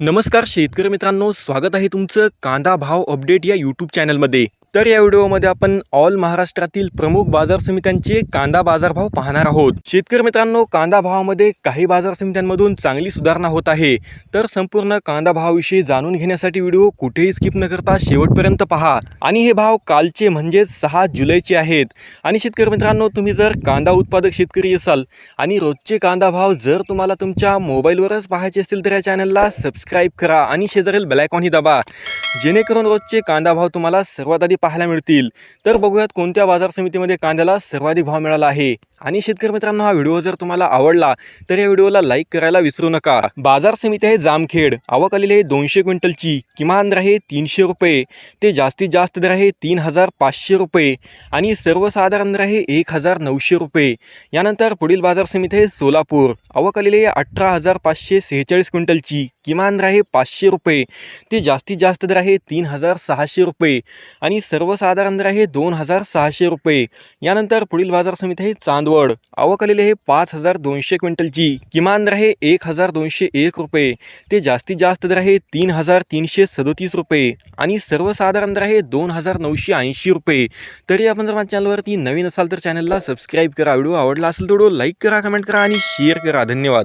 नमस्कार शेतकरी मित्रांनो स्वागत आहे तुमचं कांदा भाव अपडेट या यूट्यूब चॅनलमध्ये तर या व्हिडिओमध्ये आपण ऑल महाराष्ट्रातील प्रमुख बाजार समित्यांचे कांदा बाजारभाव पाहणार आहोत. शेतकरी मित्रांनो कांदा भावामध्ये काही बाजार समित्यांमधून चांगली सुधारणा होत आहे. तर संपूर्ण कांदा भावाविषयी जाणून घेण्यासाठी व्हिडिओ कुठेही स्किप न करता शेवटपर्यंत पहा. आणि हे भाव कालचे म्हणजेच सहा जुलैचे आहेत. आणि शेतकरी मित्रांनो तुम्ही जर कांदा उत्पादक शेतकरी असाल आणि रोजचे कांदा भाव जर तुम्हाला तुमच्या मोबाईलवरच पाहायचे असतील तर या चॅनलला सबस्क्राईब करा आणि शेजारील बेलायकॉनही दाबा. जेणेकरून रोजचे कांदा भाव तुम्हाला सर्वात आधी पाहायला मिळतील. तर बघूयात कोणत्या बाजार समितीमध्ये कांद्याला सर्वाधिक भाव मिळाला आहे. आणि शेतकरी मित्रांनो हा व्हिडिओ जर तुम्हाला आवडला तर या व्हिडिओला लाईक करायला विसरू नका. बाजार समिती आहे जामखेड. आवक आलेली आहे दोनशे क्विंटलची. किमान दर आहे तीनशे रुपये. ते जास्तीत जास्त दर आहे तीन हजार पाचशे रुपये. आणि सर्वसाधारण दर आहे एक हजार नऊशे रुपये. यानंतर पुढील बाजार समिती आहे सोलापूर. आवक आलेली आहे अठरा हजार पाचशे सेहेचाळीस क्विंटलची. किमान दर आहे पाचशे रुपये. ते जास्तीत जास्त दर आहे तीन हजार सहाशे रुपये. आणि सर्वसाधारण दर आहे दोन हजार सहाशे रुपये. यानंतर पुढील बाजार समिती आहे चांदवड. आवक आलेली आहे पाच हजार दोनशे क्विंटलची. किमान दर आहे एक हजार दोनशे एक रुपये. ते जास्तीत जास्त दर आहे तीन हजार तीनशे सदोतीस रुपये. आणि सर्वसाधारण दर आहे दोन हजार नऊशे ऐंशी रुपये. तरी आपण जर माझ्या चॅनलवरती नवीन असाल तर चॅनलला सबस्क्राईब करा. व्हिडिओ आवडला असेल तर व्हिडिओ लाईक करा कमेंट करा आणि शेअर करा. धन्यवाद.